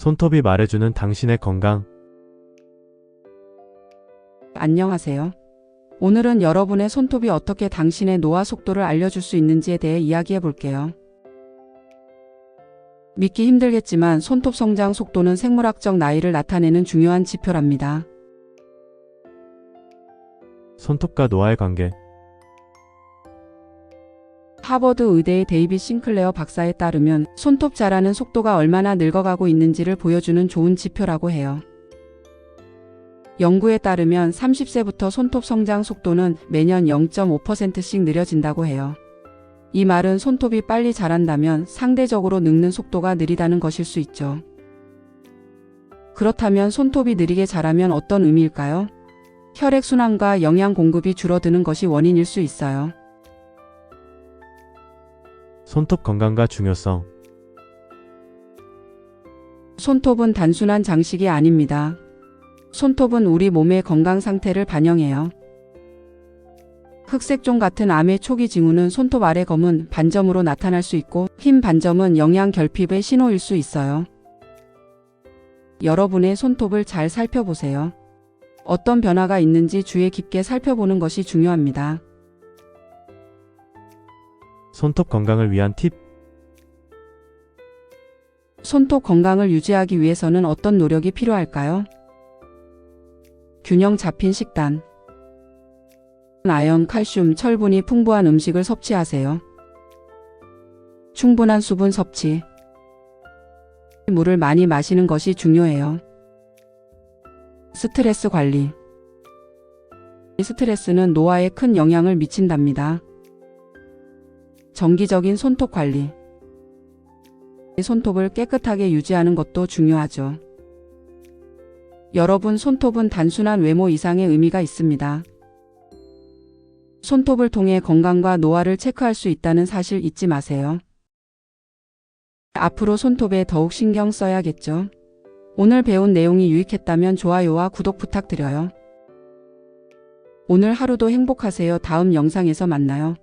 손톱이 말해주는 당신의 건강. 안녕하세요. 오늘은 여러분의 손톱이 어떻게 당신의 노화 속도를 알려줄 수 있는지에 대해 이야기해 볼게요. 믿기 힘들겠지만 손톱 성장 속도는 생물학적 나이를 나타내는 중요한 지표랍니다. 손톱과 노화의 관계. 하버드 의대의 데이빗 싱클레어 박사에 따르면 손톱 자라는 속도가 얼마나 늙어가고 있는지를 보여주는 좋은 지표라고 해요. 연구에 따르면 30세부터 손톱 성장 속도는 매년 0.5%씩 느려진다고 해요. 이 말은 손톱이 빨리 자란다면 상대적으로 늙는 속도가 느리다는 것일 수 있죠. 그렇다면 손톱이 느리게 자라면 어떤 의미일까요? 혈액순환과 영양 공급이 줄어드는 것이 원인일 수 있어요. 손톱 건강과 중요성. 손톱은 단순한 장식이 아닙니다. 손톱은 우리 몸의 건강 상태를 반영해요. 흑색종 같은 암의 초기 징후는 손톱 아래 검은 반점으로 나타날 수 있고 흰 반점은 영양 결핍의 신호일 수 있어요. 여러분의 손톱을 잘 살펴보세요. 어떤 변화가 있는지 주의 깊게 살펴보는 것이 중요합니다. 손톱 건강을 위한 팁. 손톱 건강을 유지하기 위해서는 어떤 노력이 필요할까요? 균형 잡힌 식단. 아연, 칼슘, 철분이 풍부한 음식을 섭취하세요. 충분한 수분 섭취. 물을 많이 마시는 것이 중요해요. 스트레스 관리. 스트레스는 노화에 큰 영향을 미친답니다. 정기적인 손톱 관리. 손톱을 깨끗하게 유지하는 것도 중요하죠. 여러분 손톱은 단순한 외모 이상의 의미가 있습니다. 손톱을 통해 건강과 노화를 체크할 수 있다는 사실 잊지 마세요. 앞으로 손톱에 더욱 신경 써야겠죠. 오늘 배운 내용이 유익했다면 좋아요와 구독 부탁드려요. 오늘 하루도 행복하세요. 다음 영상에서 만나요.